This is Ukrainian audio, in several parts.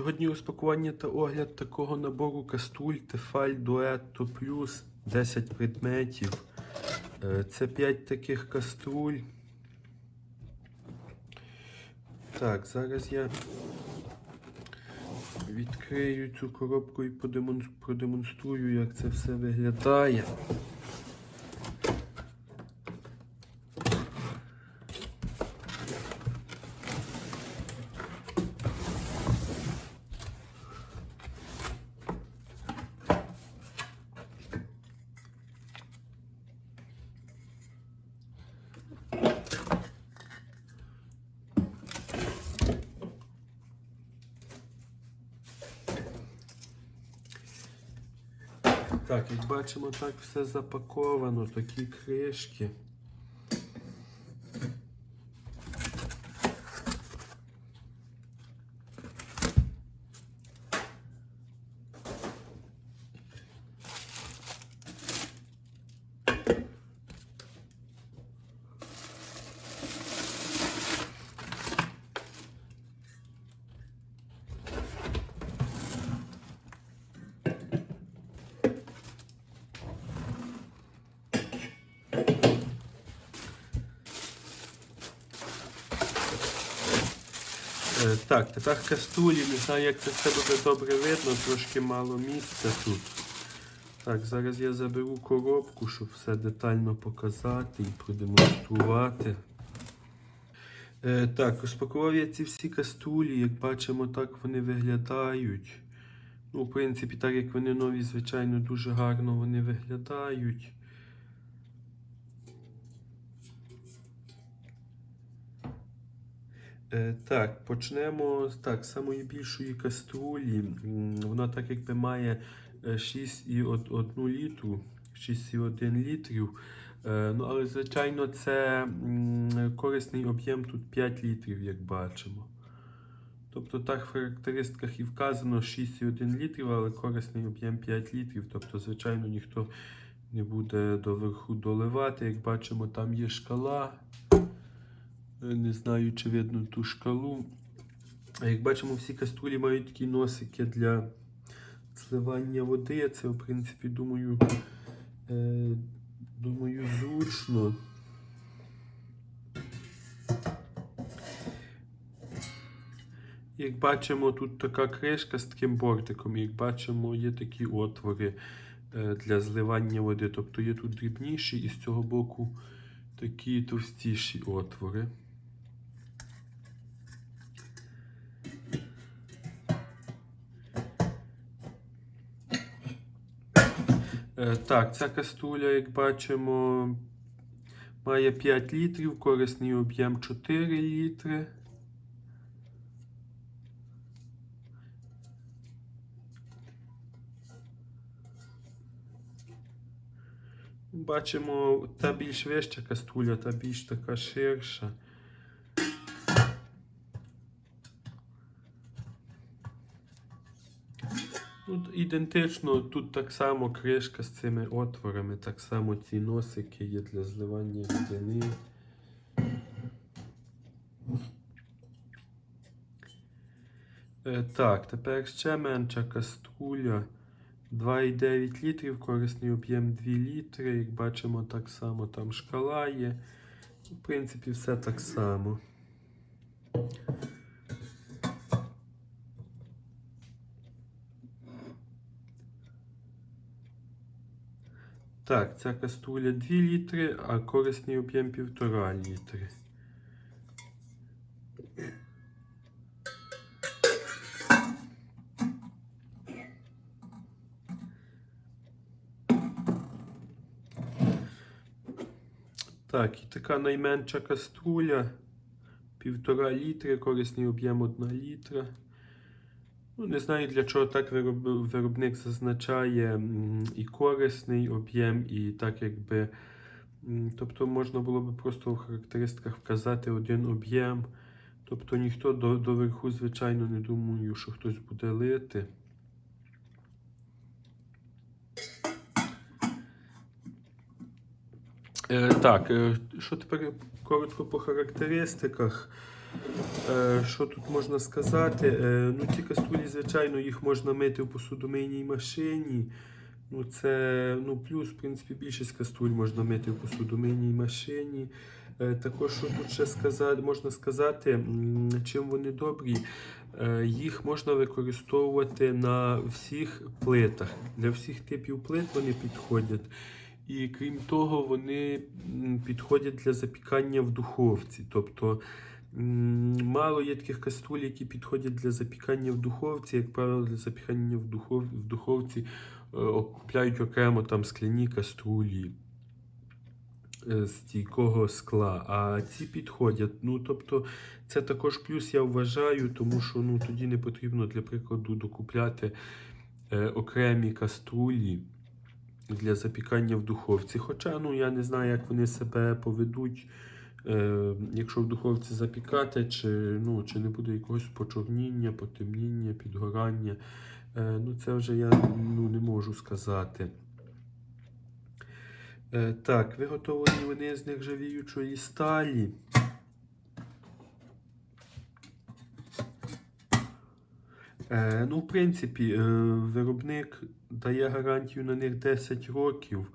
Сьогодні розпакування та огляд такого набору каструль Тефаль Дуетто Плюс 10 предметів. Е, Це 5 таких каструль. Так, зараз я відкрию цю коробку і продемонструю, як це все виглядає. Так, як бачимо, так все запаковано, такі кришки. Так, тепер каструлі, не знаю, як це все буде добре видно, трошки мало місця тут. Так, зараз я заберу коробку, щоб все детально показати і продемонструвати. Е, так, розпакував я ці всі каструлі, як бачимо, так вони виглядають. Ну, в принципі, так як вони нові, звичайно, дуже гарно вони виглядають. Так, почнемо з так, самої більшої каструлі. Вона так якби має 6,1 літру, 6,1 літрів. Е, Ну, але, звичайно, це корисний об'єм тут 5 літрів, як бачимо. Тобто так в характеристиках і вказано 6,1 літрів, але корисний об'єм 5 літрів. Тобто, звичайно, ніхто не буде доверху доливати. Як бачимо, там є шкала. Не знаю, чи видно ту шкалу. Як бачимо, всі каструлі мають такі носики для зливання води. Це, в принципі, думаю, е, думаю, зручно. Як бачимо, тут така кришка з таким бортиком. Як бачимо, є такі отвори е, для зливання води. Тобто є тут дрібніші і з цього боку такі товстіші отвори. Так, ця каструля, як бачимо, має 5 літрів, корисний об'єм 4 літри. Бачимо, та більш вища каструля, та більш така ширша. Тут ідентично, тут так само кришка з цими отворами, так само ці носики є для зливання рідини. Е, Так, тепер ще менша каструля. 2,9 літрів, корисний об'єм 2 літри. Як бачимо, так само там шкала є. В принципі, все так само. Так, ця каструля 2 літри, а корисний об'єм 1,5 літри. Так, і така найменша каструля. Півтора літри, корисний об'єм 1 літра. Ну, не знаю для чого так виробник зазначає і корисний об'єм, і так якби. Тобто можна було би просто в характеристиках вказати один об'єм. Тобто ніхто до, доверху, звичайно, не думаю, що хтось буде лити. Е, так, е, що тепер коротко по характеристиках. Е, Що тут можна сказати? Е, Ну, ці каструлі, звичайно, їх можна мити в посудомийній машині. Ну, це ну, плюс, в принципі, більшість каструль можна мити в посудомийній машині. Е, Також, що тут ще сказати, можна сказати, чим вони добрі, їх можна використовувати на всіх плитах. Для всіх типів плит вони підходять. І крім того, вони підходять для запікання в духовці. Тобто мало є таких каструль, які підходять для запікання в духовці. Як правило, для запікання в, духов, в духовці е, купляють окремо там скляні каструлі е, стійкого скла, а ці підходять. Ну, тобто, це також плюс я вважаю, тому що ну, тоді не потрібно, для прикладу, докупляти е, окремі каструлі для запікання в духовці. Хоча ну, я не знаю, як вони себе поведуть, якщо в духовці запікати, чи, ну, чи не буде якогось почорніння, потемніння, підгорання. Е, ну, це вже я ну, не можу сказати. Е, так, виготовлені вони з нержавіючої сталі. Е, ну, в принципі, е, виробник дає гарантію на них 10 років.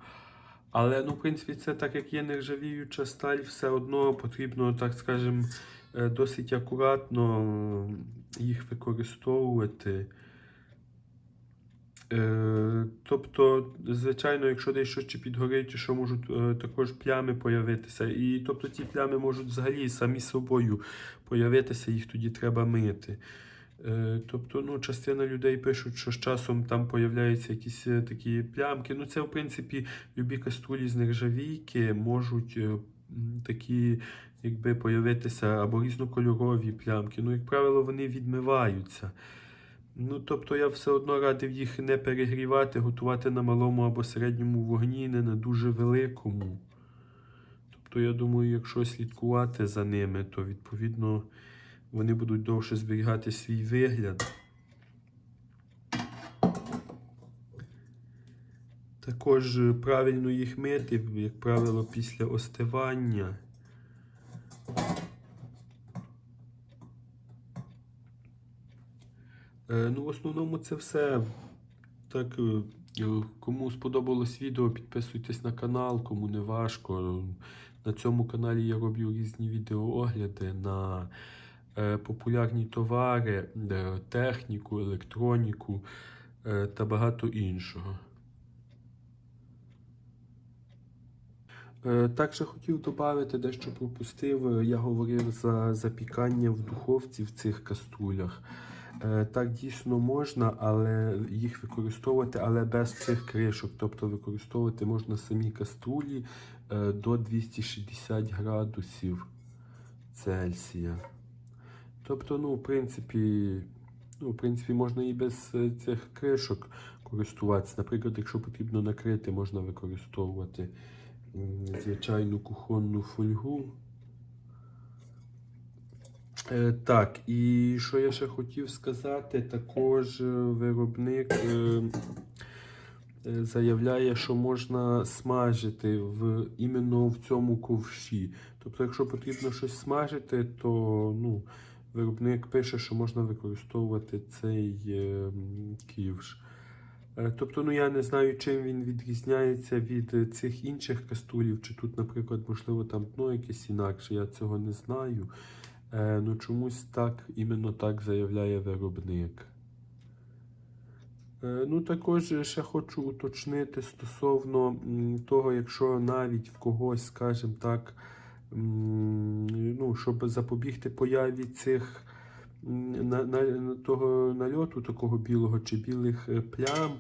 Але, ну, в принципі, це так як є нержавіюча сталь, все одно потрібно, так скажемо, е, досить акуратно їх використовувати. Е, тобто, звичайно, якщо десь щось чи підгорить, що можуть е, також плями появитися. І тобто ті плями можуть взагалі самі собою появитися, їх тоді треба мити. Е, Тобто, ну, частина людей пишуть, що з часом там появляються якісь е, такі плямки. Ну, це, в принципі, любі каструлі з нержавійки можуть е, такі, якби, появитися або різнокольорові плямки. Ну, як правило, вони відмиваються. Ну, тобто я все одно радив їх не перегрівати, готувати на малому або середньому вогні, не на дуже великому. Тобто, я думаю, якщо слідкувати за ними, то відповідно вони будуть довше зберігати свій вигляд. Також правильно їх мити, як правило, після остивання. Е, Ну, в основному це все. Так, е, кому сподобалось відео, підписуйтесь на канал, кому не важко. На цьому каналі я роблю різні відеоогляди на популярні товари, е, техніку, електроніку е, та багато іншого. Е, Також хотів додати, дещо пропустив. е, Я говорив за запікання в духовці в цих каструлях. Е, Так дійсно можна, але їх використовувати, але без цих кришок. Тобто використовувати можна самі каструлі е, до 260 градусів Цельсія. Тобто, ну, в принципі, ну, в принципі, можна і без е, цих кришок користуватися. Наприклад, якщо потрібно накрити, можна використовувати звичайну кухонну фольгу. Е, Так, і що я ще хотів сказати, також е, виробник заявляє, що можна смажити в, іменно в цьому ковші. Тобто, якщо потрібно щось смажити, то ну, виробник пише, що можна використовувати цей е, ківш. Е, Тобто, ну я не знаю, чим він відрізняється від е, цих інших кастулів, чи тут, наприклад, можливо, там дно якесь інакше, я цього не знаю. Ну чомусь так, іменно так заявляє виробник. Ну, також ще хочу уточнити стосовно того, якщо навіть в когось, скажімо так, ну, щоб запобігти появі цих на, на, того нальоту, такого білого чи білих е, плям.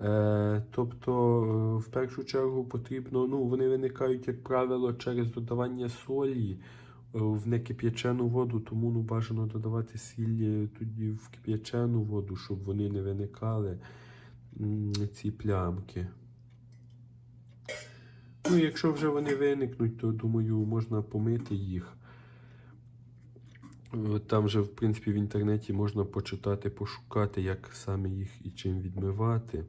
Е, тобто, е, в першу чергу потрібно, ну, вони виникають, як правило, через додавання солі в некип'ячену воду, тому ну, бажано додавати сіль тоді в кип'ячену воду, щоб вони не виникали ці плямки. Ну, якщо вже вони виникнуть, то думаю, можна помити їх. Е, Там же, в принципі, в інтернеті можна почитати, пошукати, як саме їх і чим відмивати.